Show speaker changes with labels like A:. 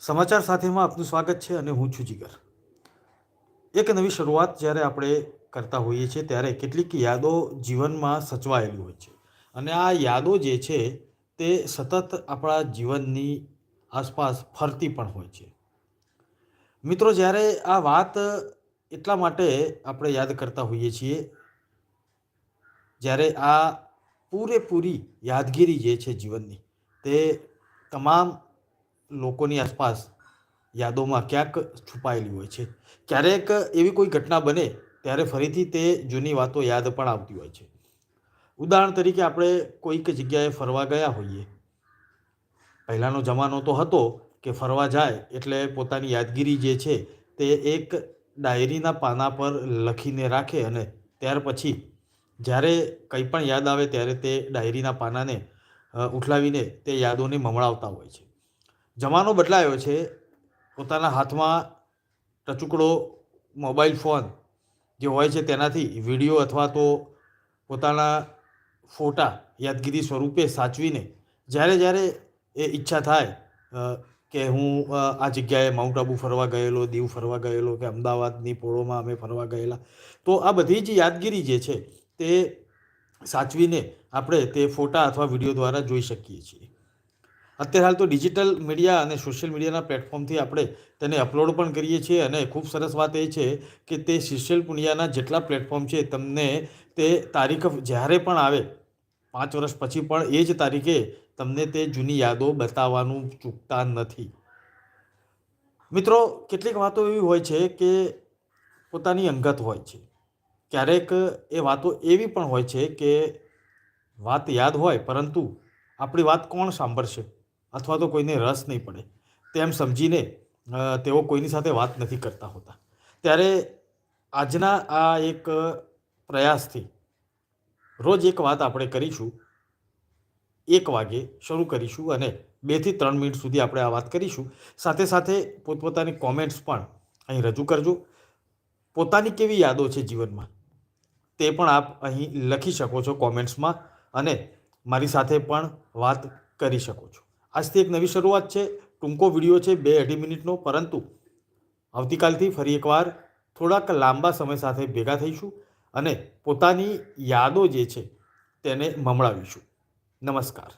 A: સમાચાર સાથેમાં આપનું સ્વાગત છે અને હું છું જીગર. એક નવી શરૂઆત જ્યારે આપણે કરતા હોઈએ છીએ ત્યારે કેટલીક યાદો જીવનમાં સચવાયેલી હોય છે. અને આ યાદો જે છે તે સતત આપણા જીવનની આસપાસ ફરતી પણ હોય છે. મિત્રો, જ્યારે આ વાત એટલા માટે આપણે યાદ કરતા હોઈએ છીએ, જ્યારે આ પૂરેપૂરી યાદગીરી જે છે જીવનની, તે તમામ લોકોની આસપાસ યાદોમાં ક્યાંક છુપાયેલી હોય છે. ક્યારેક એવી કોઈ ઘટના બને, ત્યારે ફરીથી તે જૂની વાતો યાદ પણ આવતી હોય છે. ઉદાહરણ તરીકે આપણે કોઈક જગ્યાએ ફરવા ગયા હોઈએ. પહેલાંનો જમાનો તો હતો કે ફરવા જાય એટલે પોતાની યાદગીરી જે છે તે એક ડાયરીના પાના પર લખીને રાખે અને ત્યાર પછી જ્યારે કંઈ પણ યાદ આવે ત્યારે તે ડાયરીના પાનાને ઉઠલાવીને તે યાદોને મમણાવતા હોય છે. જમાનો બદલાયો છે. પોતાના હાથમાં ટચુકડો, મોબાઈલ ફોન જે હોય છે તેનાથી વીડિયો અથવા તો પોતાના ફોટા યાદગીરી સ્વરૂપે સાચવીને જ્યારે જ્યારે એ ઈચ્છા થાય કે હું આ જગ્યાએ માઉન્ટ આબુ ફરવા ગયેલો, દીવ ફરવા ગયેલો કે અમદાવાદની પોળોમાં અમે ફરવા ગયેલા, તો આ બધી જ યાદગીરી જે છે તે સાચવીને આપણે તે ફોટા અથવા વીડિયો દ્વારા જોઈ શકીએ છીએ. અત્યારે હાલ તો ડિજિટલ મીડિયા અને સોશિયલ મીડિયાના પ્લેટફોર્મથી આપણે તેને અપલોડ પણ કરીએ છીએ અને ખૂબ સરસ વાત એ છે કે તે સોશિયલ મીડિયાના જેટલા પ્લેટફોર્મ છે તમને તે તારીખ જ્યારે પણ આવે, પાંચ વર્ષ પછી પણ એ જ તારીખે તમને તે જૂની યાદો બતાવવાનું ચૂકતા નથી. મિત્રો, કેટલીક વાતો એવી હોય છે કે પોતાની અંગત હોય છે. ક્યારેક એ વાતો એવી પણ હોય છે કે વાત યાદ હોય, પરંતુ આપણી વાત કોણ સાંભળશે? અથવા તો કોઈને રસ નહીં પડે, તેમ સમજીને તેઓ કોઈની સાથે વાત નથી કરતા હોતા. ત્યારે આજના આ એક પ્રયાસથી રોજ એક વાત આપણે કરીશું. એક વાગે શરૂ કરીશું અને બેથી ત્રણ મિનિટ સુધી આપણે આ વાત કરીશું. સાથે સાથે પોતપોતાની કોમેન્ટ્સ પણ અહીં રજૂ કરજો. પોતાની કેવી યાદો છે જીવનમાં? તે પણ આપ અહીં લખી શકો છો કોમેન્ટ્સમાં અને મારી સાથે પણ વાત કરી શકો છો. આજથી એક નવી શરૂઆત છે. ટૂંકો વીડિયો છે બે અઢી મિનિટનો. પરંતુ આવતીકાલથી ફરી એકવાર થોડાક લાંબા સમય સાથે ભેગા થઈશું અને પોતાની યાદો જે છે તેને મમણાવીશું નમસ્કાર.